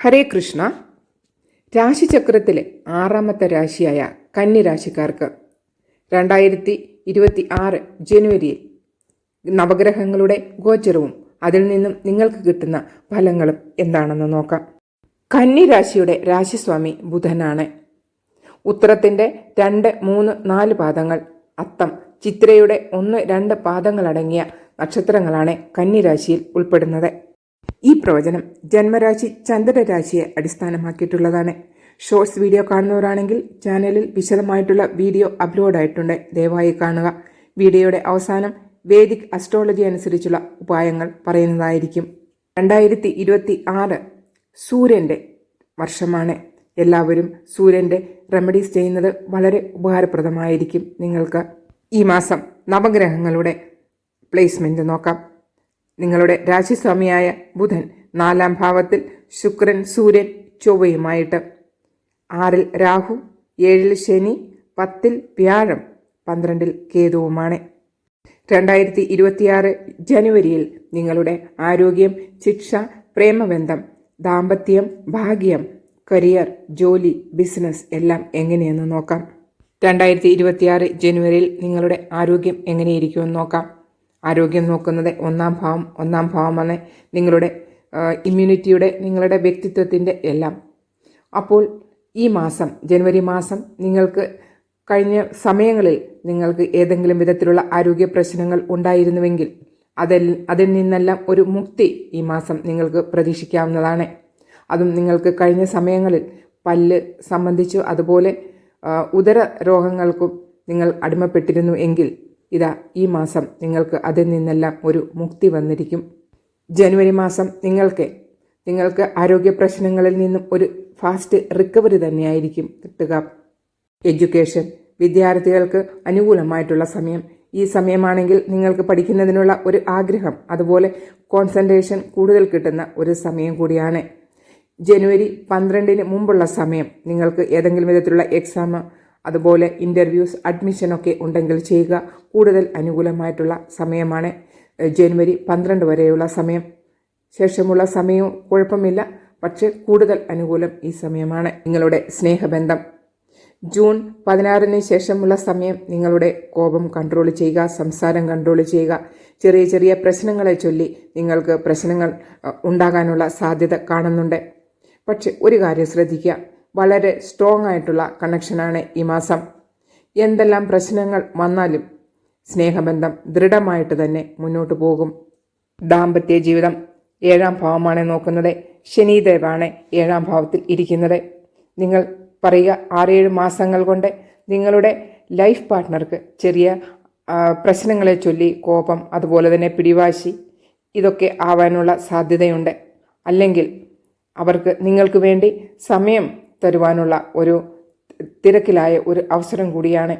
ഹരേ കൃഷ്ണ. രാശിചക്രത്തിലെ ആറാമത്തെ രാശിയായ കന്നിരാശിക്കാർക്ക് രണ്ടായിരത്തി ഇരുപത്തി ആറ് ജനുവരിയിൽ നവഗ്രഹങ്ങളുടെ ഗോചരവും അതിൽ നിന്നും നിങ്ങൾക്ക് കിട്ടുന്ന ഫലങ്ങളും എന്താണെന്ന് നോക്കാം. കന്നിരാശിയുടെ രാശിസ്വാമി ബുധനാണ്. ഉത്തരത്തിന്റെ രണ്ട് മൂന്ന് നാല് പാദങ്ങൾ അത്തം ചിത്രയുടെ ഒന്ന് രണ്ട് പാദങ്ങളടങ്ങിയ നക്ഷത്രങ്ങളാണ് കന്നിരാശിയിൽ ഉൾപ്പെടുന്നത്. ഈ പ്രവചനം ജന്മരാശി ചന്ദ്രരാശിയെ അടിസ്ഥാനമാക്കിയിട്ടുള്ളതാണ്. ഷോർട്സ് വീഡിയോ കാണുന്നവരാണെങ്കിൽ ചാനലിൽ വിശദമായിട്ടുള്ള വീഡിയോ അപ്ലോഡ് ആയിട്ടുണ്ട്. ദയവായി കാണുക. വീഡിയോയുടെ അവസാനം വേദിക് അസ്ട്രോളജി അനുസരിച്ചുള്ള ഉപായങ്ങൾ പറയുന്നതായിരിക്കും. രണ്ടായിരത്തി ഇരുപത്തി ആറ് സൂര്യന്റെ വർഷമാണ്. എല്ലാവരും സൂര്യന്റെ റെമഡീസ് ചെയ്യുന്നത് വളരെ ഉപകാരപ്രദമായിരിക്കും. നിങ്ങൾക്ക് ഈ മാസം നവഗ്രഹങ്ങളുടെ പ്ലേസ്മെന്റ് നോക്കാം. നിങ്ങളുടെ രാശിസ്വാമിയായ ബുധൻ നാലാം ഭാവത്തിൽ ശുക്രൻ സൂര്യൻ ചൊവ്വയുമായിട്ട്. ആറിൽ രാഹു ഏഴിൽ ശനി പത്തിൽ വ്യാഴം പന്ത്രണ്ടിൽ കേതുവുമാണ്. രണ്ടായിരത്തി ഇരുപത്തിയാറ് ജനുവരിയിൽ നിങ്ങളുടെ ആരോഗ്യം ശിക്ഷ പ്രേമബന്ധം ദാമ്പത്യം ഭാഗ്യം കരിയർ ജോലി ബിസിനസ് എല്ലാം എങ്ങനെയെന്ന് നോക്കാം. രണ്ടായിരത്തി ഇരുപത്തിയാറ് ജനുവരിയിൽ നിങ്ങളുടെ ആരോഗ്യം എങ്ങനെയിരിക്കുമെന്ന് നോക്കാം. ആരോഗ്യം നോക്കുന്നത് ഒന്നാം ഭാവം ഒന്നാം ഭാവമാണ് നിങ്ങളുടെ ഇമ്മ്യൂണിറ്റിയുടെ നിങ്ങളുടെ വ്യക്തിത്വത്തിന്റെ എല്ലാം. അപ്പോൾ ഈ മാസം ജനുവരി മാസം നിങ്ങൾക്ക് കഴിഞ്ഞ സമയങ്ങളിൽ നിങ്ങൾക്ക് ഏതെങ്കിലും വിധത്തിലുള്ള ആരോഗ്യ പ്രശ്നങ്ങൾ ഉണ്ടായിരുന്നുവെങ്കിൽ അതിൽ അതിൽ നിന്നെല്ലാം ഒരു മുക്തി ഈ മാസം നിങ്ങൾക്ക് പ്രതീക്ഷിക്കാവുന്നതാണ്. അതും നിങ്ങൾക്ക് കഴിഞ്ഞ സമയങ്ങളിൽ പല്ല് സംബന്ധിച്ചു അതുപോലെ ഉദര രോഗങ്ങൾക്കും നിങ്ങൾ അടിമപ്പെട്ടിരുന്നു എങ്കിൽ ഇതാ ഈ മാസം നിങ്ങൾക്ക് അതിൽ നിന്നെല്ലാം ഒരു മുക്തി വന്നിരിക്കും. ജനുവരി മാസം നിങ്ങൾക്ക് നിങ്ങൾക്ക് ആരോഗ്യ പ്രശ്നങ്ങളിൽ നിന്നും ഒരു ഫാസ്റ്റ് റിക്കവറി തന്നെയായിരിക്കും കിട്ടുക. എഡ്യൂക്കേഷൻ വിദ്യാർത്ഥികൾക്ക് അനുകൂലമായിട്ടുള്ള സമയം. ഈ സമയമാണെങ്കിൽ നിങ്ങൾക്ക് പഠിക്കുന്നതിനുള്ള ഒരു ആഗ്രഹം അതുപോലെ കോൺസെൻട്രേഷൻ കൂടുതൽ കിട്ടുന്ന ഒരു സമയം കൂടിയാണ്. ജനുവരി പന്ത്രണ്ടിന് മുമ്പുള്ള സമയം നിങ്ങൾക്ക് ഏതെങ്കിലും വിധത്തിലുള്ള എക്സാം അതുപോലെ ഇന്റർവ്യൂസ് അഡ്മിഷനൊക്കെ ഉണ്ടെങ്കിൽ ചെയ്യുക. കൂടുതൽ അനുകൂലമായിട്ടുള്ള സമയമാണ്. ജനുവരി പന്ത്രണ്ട് വരെയുള്ള സമയം. ശേഷമുള്ള സമയവും കുഴപ്പമില്ല. പക്ഷേ കൂടുതൽ അനുകൂലം ഈ സമയമാണ്. നിങ്ങളുടെ സ്നേഹബന്ധം. ജൂൺ പതിനാറിന് ശേഷമുള്ള സമയം. നിങ്ങളുടെ കോപം കൺട്രോൾ ചെയ്യുക സംസാരം കൺട്രോൾ ചെയ്യുക. ചെറിയ ചെറിയ പ്രശ്നങ്ങളെ ചൊല്ലി നിങ്ങൾക്ക് പ്രശ്നങ്ങൾ ഉണ്ടാകാനുള്ള സാധ്യത കാണുന്നുണ്ട്. പക്ഷെ ഒരു കാര്യം ശ്രദ്ധിക്കുക. വളരെ സ്ട്രോങ് ആയിട്ടുള്ള കണക്ഷനാണ് ഈ മാസം. എന്തെല്ലാം പ്രശ്നങ്ങൾ വന്നാലും സ്നേഹബന്ധം ദൃഢമായിട്ട് തന്നെ മുന്നോട്ട് പോകും. ദാമ്പത്യ ജീവിതം ഏഴാം ഭാവമാണ് നോക്കുന്നത്. ശനിദേവാണ് ഏഴാം ഭാവത്തിൽ ഇരിക്കുന്നത്. നിങ്ങൾ പറയുക ആറേഴ് മാസങ്ങൾ കൊണ്ട് നിങ്ങളുടെ ലൈഫ് പാർട്ട്ണർക്ക് ചെറിയ പ്രശ്നങ്ങളെ ചൊല്ലി കോപം അതുപോലെ തന്നെ പിടിവാശി ഇതൊക്കെ ആവാനുള്ള സാധ്യതയുണ്ട്. അല്ലെങ്കിൽ അവർക്ക് നിങ്ങൾക്ക് വേണ്ടി സമയം തരുവാനുള്ള ഒരു തിരക്കിലായ ഒരു അവസരം കൂടിയാണ്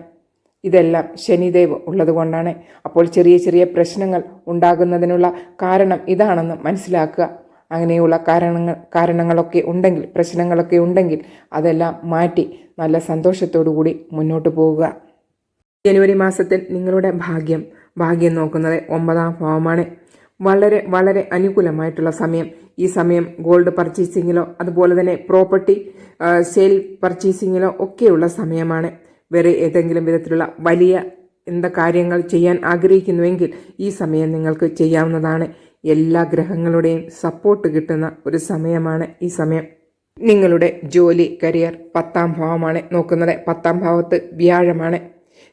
ഇതെല്ലാം ശനിദേവ് ഉള്ളതുകൊണ്ടാണ്. അപ്പോൾ ചെറിയ ചെറിയ പ്രശ്നങ്ങൾ ഉണ്ടാകുന്നതിനുള്ള കാരണം ഇതാണെന്ന് മനസ്സിലാക്കുക. അങ്ങനെയുള്ള കാരണങ്ങൾ കാരണങ്ങളൊക്കെ ഉണ്ടെങ്കിൽ പ്രശ്നങ്ങളൊക്കെ ഉണ്ടെങ്കിൽ അതെല്ലാം മാറ്റി നല്ല സന്തോഷത്തോടു കൂടി മുന്നോട്ട് പോവുക. ജനുവരി മാസത്തിൽ നിങ്ങളുടെ ഭാഗ്യം ഭാഗ്യം നോക്കുന്നത് ഒമ്പതാം ഭാവമാണ്. വളരെ വളരെ അനുകൂലമായിട്ടുള്ള സമയം. ഈ സമയം ഗോൾഡ് പർച്ചേസിങ്ങിലോ അതുപോലെ തന്നെ പ്രോപ്പർട്ടി സെയിൽ പർച്ചേസിങ്ങിലോ ഒക്കെയുള്ള സമയമാണ്. വേറെ ഏതെങ്കിലും വിധത്തിലുള്ള വലിയ എന്താ കാര്യങ്ങൾ ചെയ്യാൻ ആഗ്രഹിക്കുന്നുവെങ്കിൽ ഈ സമയം നിങ്ങൾക്ക് ചെയ്യാവുന്നതാണ്. എല്ലാ ഗ്രഹങ്ങളുടെയും സപ്പോർട്ട് കിട്ടുന്ന ഒരു സമയമാണ് ഈ സമയം. നിങ്ങളുടെ ജോലി കരിയർ പത്താം ഭാവമാണ് നോക്കുന്നത്. പത്താം ഭാവത്ത് വ്യാഴമാണ്.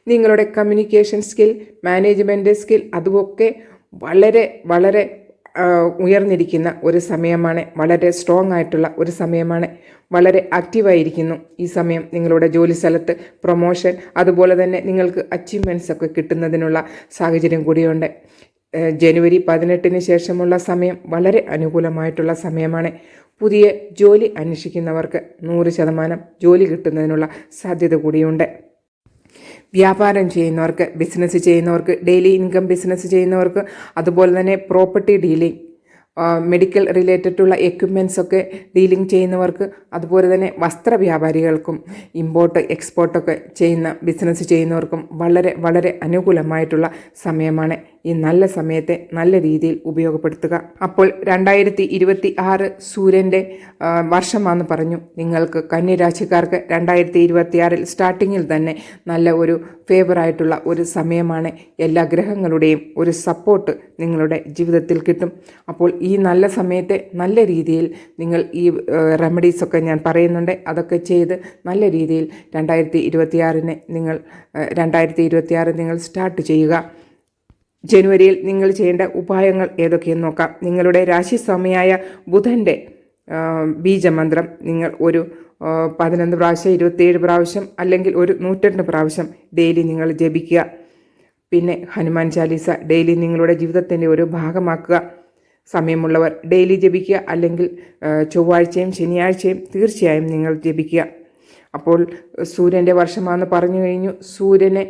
നിങ്ങളുടെ കമ്മ്യൂണിക്കേഷൻ സ്കിൽ മാനേജ്മെന്റ് സ്കിൽ അതുമൊക്കെ വളരെ വളരെ ഉയർന്നിരിക്കുന്ന ഒരു സമയമാണ് വളരെ സ്ട്രോങ് ആയിട്ടുള്ള ഒരു സമയമാണ്. വളരെ ആക്റ്റീവായിരിക്കുന്നു ഈ സമയം നിങ്ങളുടെ ജോലി സ്ഥലത്ത്. പ്രൊമോഷൻ അതുപോലെ തന്നെ നിങ്ങൾക്ക് അച്ചീവ്മെന്റ്സ് ഒക്കെ കിട്ടുന്നതിനുള്ള സാഹചര്യം കൂടിയുണ്ട്. ജനുവരി പതിനെട്ടിന് ശേഷമുള്ള സമയം വളരെ അനുകൂലമായിട്ടുള്ള സമയമാണ്. പുതിയ ജോലി അന്വേഷിക്കുന്നവർക്ക് നൂറ് ശതമാനം ജോലി കിട്ടുന്നതിനുള്ള സാധ്യത കൂടിയുണ്ട്. വ്യാപാരം ചെയ്യുന്നവർക്ക് ബിസിനസ് ചെയ്യുന്നവർക്ക് ഡെയിലി ഇൻകം ബിസിനസ് ചെയ്യുന്നവർക്ക് അതുപോലെ തന്നെ പ്രോപ്പർട്ടി ഡീലിംഗ് മെഡിക്കൽ റിലേറ്റഡുള്ള എക്യുപ്മെന്റ്സ് ഒക്കെ ഡീലിംഗ് ചെയ്യുന്നവർക്ക് അതുപോലെ തന്നെ വസ്ത്ര വ്യാപാരികൾക്കും ഇമ്പോർട്ട് എക്സ്പോർട്ടൊക്കെ ചെയ്യുന്ന ബിസിനസ് ചെയ്യുന്നവർക്കും വളരെ വളരെ അനുകൂലമായിട്ടുള്ള സമയമാണ് ഈ നല്ല സമയത്തെ നല്ല രീതിയിൽ ഉപയോഗപ്പെടുത്തുക. അപ്പോൾ രണ്ടായിരത്തി ഇരുപത്തി ആറ് സൂര്യന്റെ വർഷമാണെന്ന് പറഞ്ഞു. നിങ്ങൾക്ക് കന്യരാശിക്കാർക്ക് രണ്ടായിരത്തി ഇരുപത്തിയാറിൽ സ്റ്റാർട്ടിങ്ങിൽ തന്നെ നല്ല ഒരു ഫേവറായിട്ടുള്ള ഒരു സമയമാണ്. എല്ലാ ഗ്രഹങ്ങളുടെയും ഒരു സപ്പോർട്ട് നിങ്ങളുടെ ജീവിതത്തിൽ കിട്ടും. അപ്പോൾ ഈ നല്ല സമയത്തെ നല്ല രീതിയിൽ നിങ്ങൾ ഈ റെമഡീസൊക്കെ ഞാൻ പറയുന്നുണ്ട്. അതൊക്കെ ചെയ്ത് നല്ല രീതിയിൽ രണ്ടായിരത്തി ഇരുപത്തിയാറിനെ നിങ്ങൾ രണ്ടായിരത്തി ഇരുപത്തിയാറ് നിങ്ങൾ സ്റ്റാർട്ട് ചെയ്യുക. ജനുവരിയിൽ നിങ്ങൾ ചെയ്യേണ്ട ഉപായങ്ങൾ ഏതൊക്കെയെന്ന് നോക്കാം. നിങ്ങളുടെ രാശി സമയായ ബുധന്റെ ബീജമന്ത്രം നിങ്ങൾ ഒരു പതിനൊന്ന് പ്രാവശ്യം ഇരുപത്തിയേഴ് പ്രാവശ്യം അല്ലെങ്കിൽ ഒരു നൂറ്റെട്ട് പ്രാവശ്യം ഡെയിലി നിങ്ങൾ ജപിക്കുക. പിന്നെ ഹനുമാൻ ചാലീസ ഡെയിലി നിങ്ങളുടെ ജീവിതത്തിന്റെ ഒരു ഭാഗമാക്കുക. സമയമുള്ളവർ ഡെയിലി ജപിക്കുക അല്ലെങ്കിൽ ചൊവ്വാഴ്ചയും ശനിയാഴ്ചയും തീർച്ചയായും നിങ്ങൾ ജപിക്കുക. അപ്പോൾ സൂര്യന്റെ വർഷമാണെന്ന് പറഞ്ഞു കഴിഞ്ഞു. സൂര്യനെ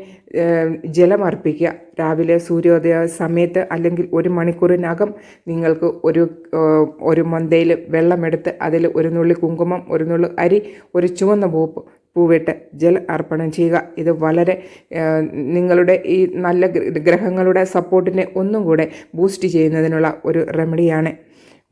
ജലമർപ്പിക്കുക രാവിലെ സൂര്യോദയ സമയത്ത് അല്ലെങ്കിൽ ഒരു മണിക്കൂറിനകം നിങ്ങൾക്ക് ഒരു ഒരു മന്തയിൽ വെള്ളമെടുത്ത് അതിൽ ഒരു നുള്ളി കുങ്കുമം ഒരു നുള്ളി അരി ഒരു ചുവന്ന പൂപ്പ് പൂവിട്ട് ജല അർപ്പണം ചെയ്യുക. ഇത് വളരെ നിങ്ങളുടെ ഈ നല്ല ഗ്രഹങ്ങളുടെ സപ്പോർട്ടിനെ ഒന്നും കൂടെ ബൂസ്റ്റ് ചെയ്യുന്നതിനുള്ള ഒരു റെമഡിയാണ്.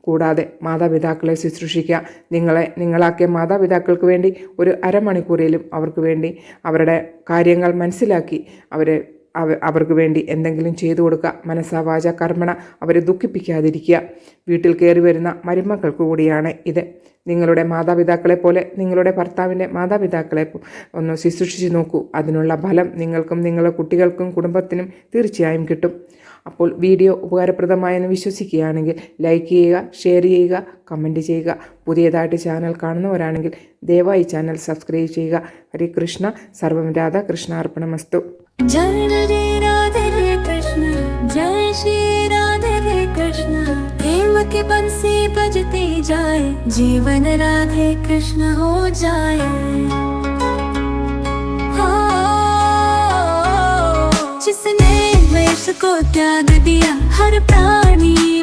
കൂടാതെ മാതാപിതാക്കളെ ശുശ്രൂഷിക്കുക. നിങ്ങളെ നിങ്ങളാക്കിയ മാതാപിതാക്കൾക്ക് വേണ്ടി ഒരു അരമണിക്കൂറിലും അവർക്ക് വേണ്ടി അവരുടെ കാര്യങ്ങൾ മനസ്സിലാക്കി അവരെ അവ അവർക്ക് വേണ്ടി എന്തെങ്കിലും ചെയ്തു കൊടുക്കുക. മനസ്സാവാച കർമ്മണ അവരെ ദുഃഖിപ്പിക്കാതിരിക്കുക. വീട്ടിൽ കയറി വരുന്ന മരുമക്കൾക്ക് കൂടിയാണ് ഇത്. നിങ്ങളുടെ മാതാപിതാക്കളെ പോലെ നിങ്ങളുടെ ഭർത്താവിന്റെ മാതാപിതാക്കളെ ഒന്ന് ശുശ്രൂഷിച്ച് നോക്കൂ. അതിനുള്ള ഫലം നിങ്ങൾക്കും നിങ്ങളുടെ കുട്ടികൾക്കും കുടുംബത്തിനും തീർച്ചയായും കിട്ടും. അപ്പോൾ വീഡിയോ ഉപകാരപ്രദമായെന്ന് വിശ്വസിക്കുകയാണെങ്കിൽ ലൈക്ക് ചെയ്യുക ഷെയർ ചെയ്യുക കമൻറ്റ് ചെയ്യുക പുതിയതായിട്ട് ചാനൽ കാണുന്നവരാണെങ്കിൽ ദയവായി ചാനൽ സബ്സ്ക്രൈബ് ചെയ്യുക ഹരേ കൃഷ്ണ സർവം രാധ കൃഷ്ണാർപ്പണമസ്തു जय रे राधे रे कृष्ण जय श्री राधे रे कृष्ण प्रेम की बंसी बजती जाए जीवन राधे कृष्ण हो जाए को त्याग दिया हर प्राणी